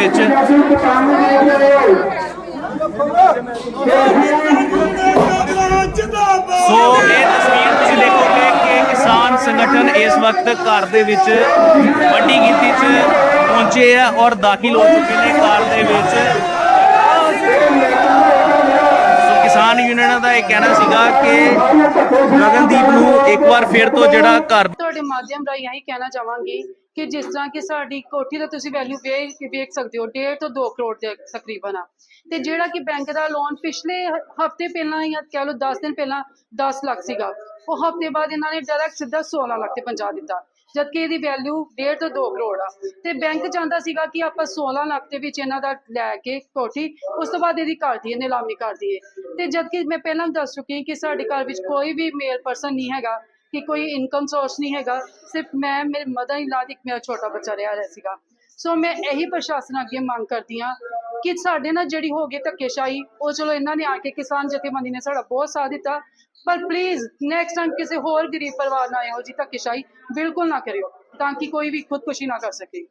ਵਿੱਚ। ਸੋ ਇਹ ਤਸਵੀਰ ਤੁਸੀਂ ਦੇਖੋਗੇ ਕਿ ਕਿਸਾਨ ਸੰਗਠਨ ਇਸ ਵਕਤ ਘਰ ਦੇ ਵਿੱਚ ਵੱਡੀ ਗਿਣਤੀ 'ਚ ਪਹੁੰਚੇ ਆ ਔਰ ਦਾਖਲ ਹੋ ਚੁੱਕੇ ਨੇ ਘਰ ਦੇ ਵਿੱਚ। ਸੋ ਕਿਸਾਨ ਯੂਨੀਅਨਾਂ ਦਾ ਇਹ ਕਹਿਣਾ ਸੀਗਾ ਕਿ ਗਗਨਦੀਪ ਨੂੰ ਇੱਕ ਵਾਰ ਫਿਰ ਤੋਂ ਜਿਹੜਾ ਘਰ ਤੁਹਾਡੇ ਮਾਧਿਅਮ ਰਾਹੀਂ ਇਹੀ ਕਹਿਣਾ ਚਾਹਾਂਗੀ ਕਿ ਜਿਸ ਤਰ੍ਹਾਂ ਕਿ ਸਾਡੀ ਕੋਠੀ ਦਾ ਤੁਸੀਂ ਵੈਲਿਊ ਵੇਖ ਵੇਖ ਸਕਦੇ ਹੋ 1.5 ਤੋਂ 2 ਕਰੋੜ ਦੇ ਤਕਰੀਬਨ ਆ। ਤੇ ਜਿਹੜਾ ਕਿ ਬੈਂਕ ਦਾ ਲੋਨ ਪਿਛਲੇ ਹਫ਼ਤੇ ਪਹਿਲਾਂ ਜਾਂ ਕਹਿ ਲਓ 10 ਦਿਨ ਪਹਿਲਾਂ 10 ਲੱਖ ਸੀਗਾ ਉਹ ਹਫ਼ਤੇ ਬਾਅਦ ਇਹਨਾਂ ਨੇ ਡਾਇਰੈਕਟ ਸਿੱਧਾ 16 ਲੱਖ ਤੇ ਪਹੁੰਚਾ ਦਿੱਤਾ। ਜਦਕਿ ਇਹਦੀ ਵੈਲਿਊ 1.5 ਤੋਂ 2 ਕਰੋੜ ਆ। ਤੇ ਬੈਂਕ ਚਾਹੁੰਦਾ ਸੀਗਾ ਕਿ ਆਪਾਂ 16 ਲੱਖ ਦੇ ਵਿੱਚ ਇਹਨਾਂ ਦਾ ਲੈ ਕੇ ਕੋਠੀ, ਉਸ ਤੋਂ ਬਾਅਦ ਇਹਦੀ ਕਰ ਦਈਏ ਨਿਲਾਮੀ ਕਰ ਦਈਏ ਤੇ ਜਦਕਿ ਮੈਂ ਪਹਿਲਾਂ ਦੱਸ ਚੁੱਕੀ ਕਿ ਸਾਡੇ ਘਰ ਵਿੱਚ ਕੋਈ ਵੀ ਮੇਲ ਪਰਸਨ ਨਹੀਂ ਹੈਗਾ, ਕਿ ਕੋਈ ਇਨਕਮ ਸੋਰਸ ਨਹੀਂ ਹੈਗਾ, ਸਿਰਫ ਮੈਂ, ਮੇਰੇ ਮਦਰ ਇਨ ਲਾ ਇੱਕ ਮੇਰਾ ਛੋਟਾ ਬੱਚਾ ਰਿਹਾ ਰਿਹਾ ਸੀਗਾ। ਸੋ ਮੈਂ ਇਹੀ ਪ੍ਰਸ਼ਾਸਨ ਅੱਗੇ ਮੰਗ ਕਰਦੀ ਹਾਂ ਕਿ ਸਾਡੇ ਨਾਲ ਜਿਹੜੀ ਹੋ ਗਈ ਧੱਕੇਸ਼ਾਹੀ, ਉਹ ਚਲੋ ਇਹਨਾਂ ਨੇ ਆ ਕੇ ਕਿਸਾਨ ਜਥੇਬੰਦੀ ਨੇ ਸਾਡਾ ਬਹੁਤ ਸਾਥ ਦਿੱਤਾ ਪਰ ਪਲੀਜ਼ ਨੈਕਸਟ ਟਾਈਮ ਕਿਸੇ ਹੋਰ ਗਰੀਬ ਪਰਿਵਾਰ ਨਾਲ ਇਹੋ ਜਿਹੀ ਧੱਕੇਸ਼ਾਹੀ, ਬਿਲਕੁਲ ਨਾ ਕਰਿਓ, ਤਾਂ ਕਿ ਕੋਈ ਵੀ ਖੁਦਕੁਸ਼ੀ ਨਾ ਕਰ ਸਕੇ।